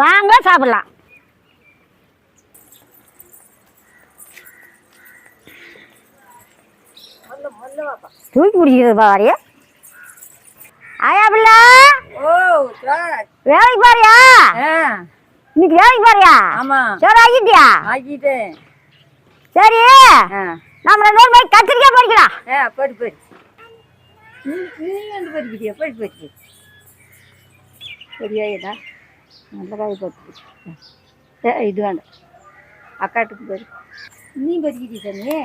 வாங்க சாப்பிடலாம். தூக்கி பிடிக்கிறது பாரியா? ஆயா பிள்ளை? வேலைக்கு பாரியா? இன்னைக்கு வேலைக்கு பாரியா? ஆமா. சரி ஆகிட்டியா ஆக்கிட்டேன். சரி நம்ம ரெண்டு பேரும் போய் கத்திரிக்காய் பறிக்கலாம். ஆ படி படி. நீ நீ வந்து பறிக்கிறியா? படி பறிக்கு சரியாயிடா நல்ல காய் பறிக்கு ஏ இது வேண்டாம் அக்காட்டுக்கு பறி நீ பறிக்கிறிய சாமி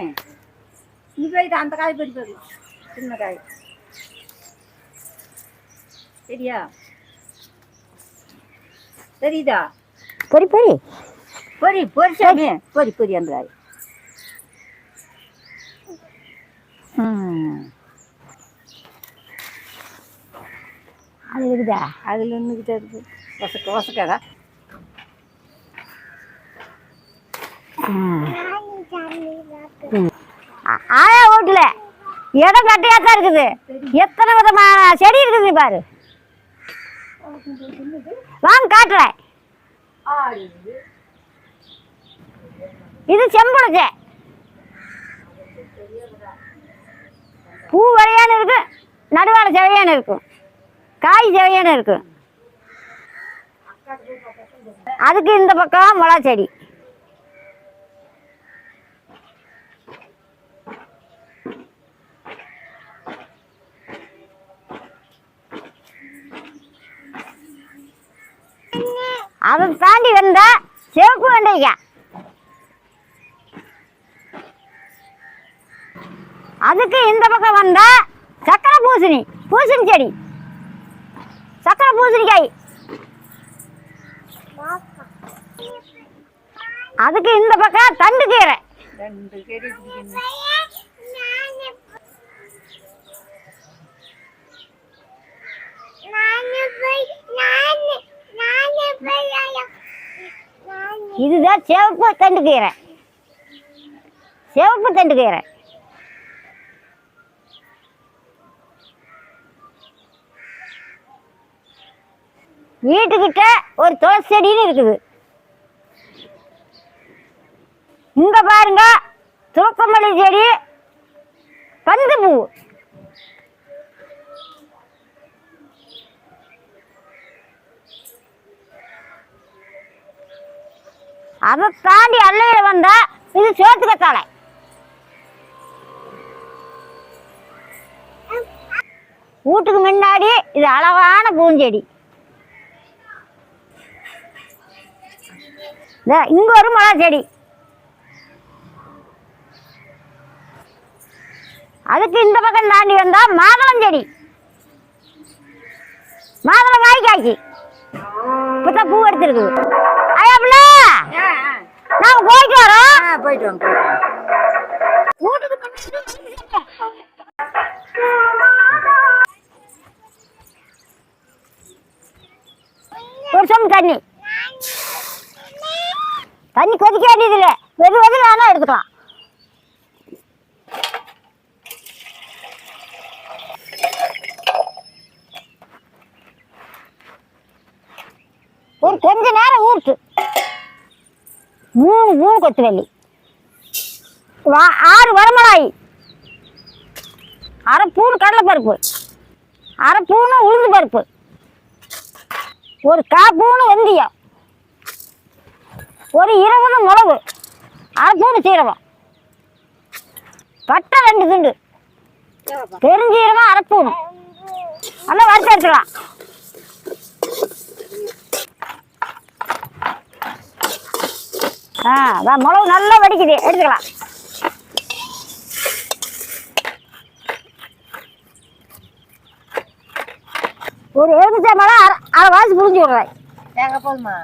நீ போயிட்டு அந்த காய் பறி பறி சின்ன காய் சரியா தெரியுதா பொறி பொறி பொரி பொரி சாமி பொரி பொரி அந்த காய் அது இருக்குதா அதில் நின்றுக்கிட்டே இருக்கு. வசக்க வசக்கடா ஆ- ஆயா வீட்டுல இடம் கட்டையா தான் இருக்குது. எத்தனை விதமான செடி இருக்குது பாரு. வாங்க காட்டுறேன் இது செம்புளச்சை பூ வரையான இருக்கு. நடுவால செவையான இருக்கும் காய் செவையான இருக்கும் அதுக்கு இந்த பக்கம் மிளகா செடி. அதை தாண்டி வந்தா சிவப்பு வெண்டைக்காய். அதுக்கு இந்த பக்கம் வந்தா சக்கரை பூசணி பூசணி செடி. சக்கரை பூசணிக்காய். அதுக்கு இந்த பக்கம் தண்டு கீரை. இதுதான் சிவப்பு தண்டு கீரை. சிவப்பு தண்டு கீரை. வீட்டுக்கிட்ட ஒரு துளசி செடின்னு இருக்குது. இங்க பாருங்க துளக்கமல்லி செடி பந்து பூ அதை தாண்டி அல்லையில வந்தா இது சோத்துக்கத்தாழை வீட்டுக்கு முன்னாடி இது அழகான பூஞ்செடி. இங்க ஒரு மிளகா செடி? அதுக்கு இந்த பக்கம் தாண்டி வந்தா மாதுளம் செடி. மாதுளம் காய் காய்ச்சி இப்பதான் பூ எடுத்துருக்குது. ஐயாப்புல நாங்க போயிட்டு வரோம். போயிட்டு வாங்க போயிட்டு வாங்க. ஒரு சொம்பு தண்ணி. தண்ணி கொதிக்க வேண்டியதில்லை. வெது வெது வேணா எடுத்துக்கலாம். ஒரு கொஞ்ச நேரம் ஊறுச்சு மூணு மூணு கொத்துவல்லி வா- ஆறு வரமிளகாய். அரை பூணு கடலைப்பருப்பு. அரை பூணு உளுந்து பருப்பு. ஒரு காப்பூணு வெந்தயம். ஒரு இருபது மிளகு அரை சீரகம். பட்டை ரெண்டு துண்டு. பெருஞ்சீரகம் அரை அந்த நல்லா வறுத்து எடுத்துக்கலாம். ஆ அதான் மிளகு நல்லா வடிக்குது. எடுத்துக்கலாம். ஒரு எலுமிச்சை மழை அரை அரை வாசி புரிஞ்சு விடுறேன் தேங்காய் போதுமா?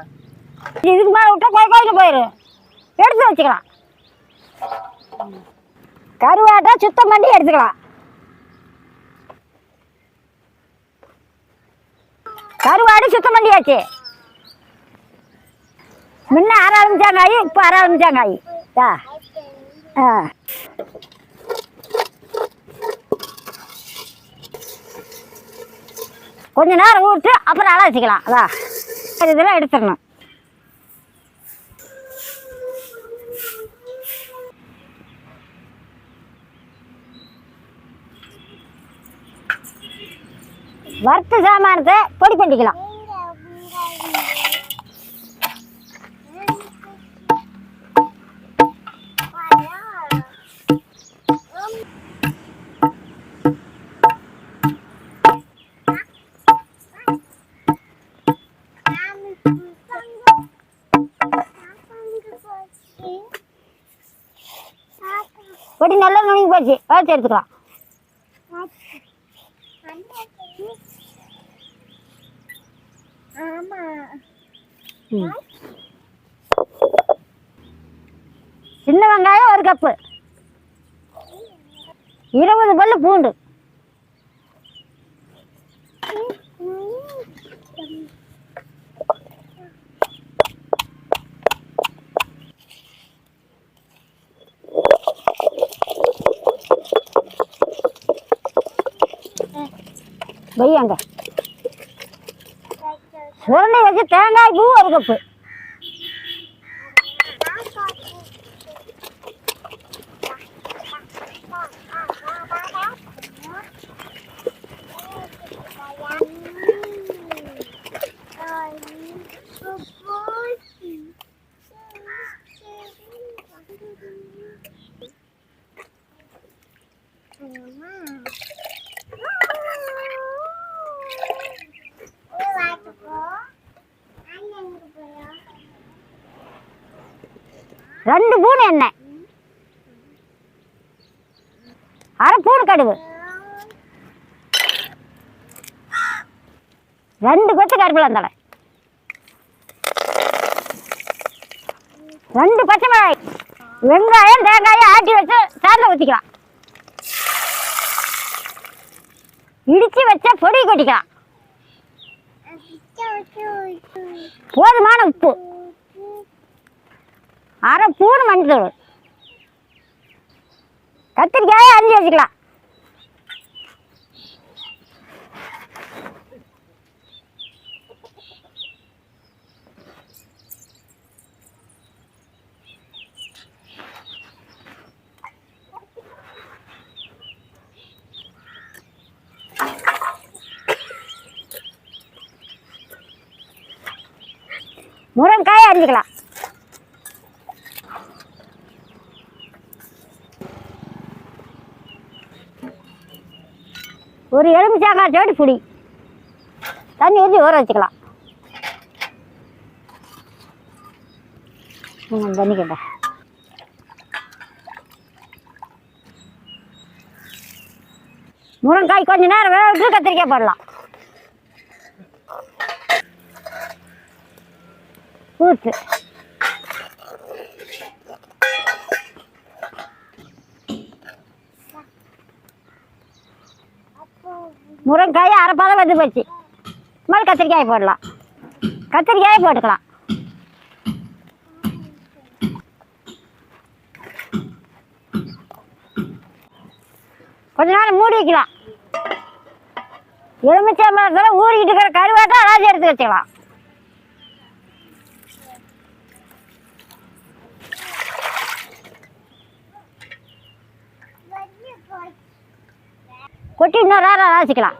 இதுக்கு மேலே விட்டா கை கையில் போயிடும் எடுத்து வச்சுக்கலாம். கருவாட்டை சுத்தம் பண்ணி எடுத்துக்கலாம். கருவாடு சுத்தம் பண்ணியாச்சு. முன்ன அரை அரைஞ்சாங்காய் இப்போ அரை அரைஞ்சாங்காய் ஆ ஆ. கொஞ்ச நேரம் விட்டு அப்புறம் அலசிக்கலாம். அதான் இதெல்லாம் எடுத்துடணும். வறுத்த சாமானத்தை பொடி பண்ணிக்கலாம். பொடி நல்லா நுணுங்கி போச்சு. வச்சு எடுத்துக்கலாம். ம். சின்ன வெங்காயம் ஒரு கப்பு. இருபது பல்லு பூண்டு. வையாங்க சுரண்டி வச்சு தேங்காய் பூ ஒரு கப்பு ரெண்டு பூணு எண்ணெய் அரை பூணு கடுகு ரெண்டு கொத்து கருப்பிலந்தலை ரெண்டு பச்சை மிளகாய். வெங்காயம் தேங்காயம் ஆட்டி வச்சு சாரில் ஊற்றிக்கலாம் இடிச்சு வச்ச பொடி கொட்டிக்கலாம். போதுமான உப்பு. அரை பூணு மஞ்சள் கத்திரிக்காயை அரிஞ்சு வச்சுக்கலாம். முருங்கைக்காயை அரிஞ்சிக்கலாம் ஒரு எலுமிச்சாங்காய் சோடி புளி தண்ணி ஊற்றி ஊற வச்சுக்கலாம். ம், முருங்காய் கொஞ்ச நேரம் வேக விட்டு கத்திரிக்காய் போடலாம். ஊற்று முருங்கைக்காய் அரை பதம் வந்து போச்சு. மேலே கத்திரிக்காய் போடலாம். கத்திரிக்காய் போட்டுக்கலாம். கொஞ்ச நேரம் மூடி வைக்கலாம். எலுமிச்சை மரத்தில் ஊறிக்கிட்டு இருக்கிற கருவாட்டை அதாவது எடுத்து வச்சுக்கலாம் கொட்டி இன்னொரு நேரம் அலாசிக்கலாம்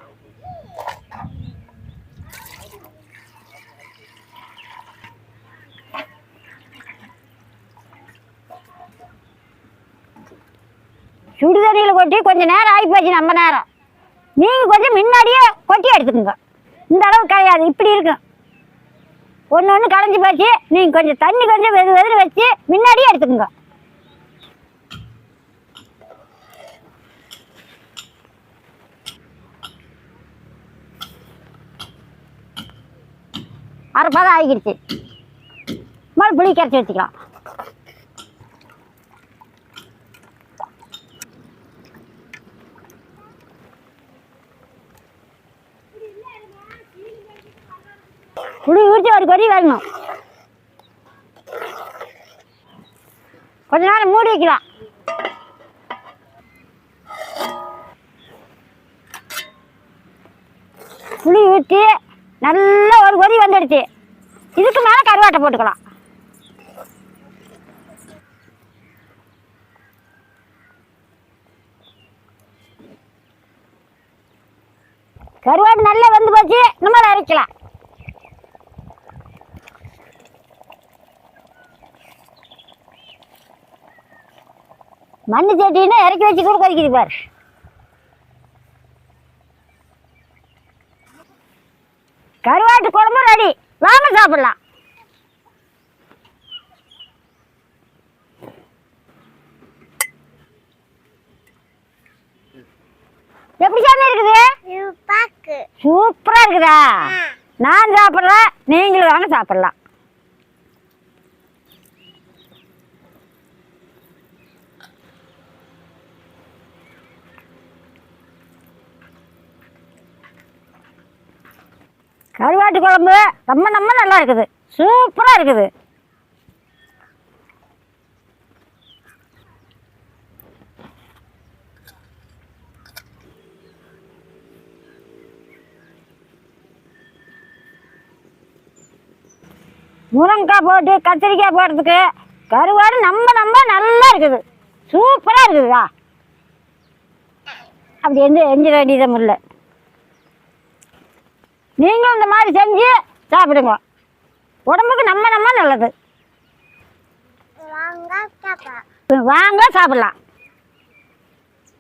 சுடு தண்ணியில் கொட்டி கொஞ்சம் நேரம் ஆகி போச்சு நம்ம நேரம். நீங்கள் கொஞ்சம் முன்னாடியே கொட்டி எடுத்துக்கோங்க. இந்த அளவு கிடையாது இப்படி இருக்கும். ஒன்று ஒன்று களைஞ்சி போச்சு நீங்கள் கொஞ்சம் தண்ணி கொஞ்சம் வெது வெதுன்னு வச்சு முன்னாடியே எடுத்துக்கோங்க. அரை பதம் ஆகிடுச்சு மேலே புளி கரைச்சி வச்சுக்கலாம். புளி ஊற்றி ஒரு கொடி வரணும் கொஞ்ச நேரம் மூடி வைக்கலாம். புளி ஊற்றி ஊற்றி நல்லா வந்துடுச்சு இதுக்கு மேலே கருவாட்டை போட்டுக்கலாம். கருவாடு நல்லா வந்து போச்சு. நம்ம அரைக்கலாம். மண்ணு சட்டின்னு இறக்கி வச்சு கூட கொதிக்குது பாரு கருவாட்டு குழம்பு ரெடி வாங்க சாப்பிடலாம். எப்படி சாமி இருக்குது? சூப்பரா இருக்குதா? நான் சாப்பிட்றேன் நீங்களும் வாங்க சாப்பிடலாம். கருவாட்டு குழம்பு ரொம்ப ரொம்ப நல்லா இருக்குது. சூப்பராக இருக்குது. முருங்கைக்காய் போட்டு கத்திரிக்காய் போடுறதுக்கு கருவாடு நம்ம நம்ம நல்லா இருக்குது. சூப்பராக இருக்குதுதா அப்படி எந்த எந்த வேண்டியதும் இல்லை. நீங்களும் இந்த மாதிரி செஞ்சு சாப்பிடுங்க. உடம்புக்கு நம்ம நம்ம நல்லது. வாங்க சாப்பிடலாம்.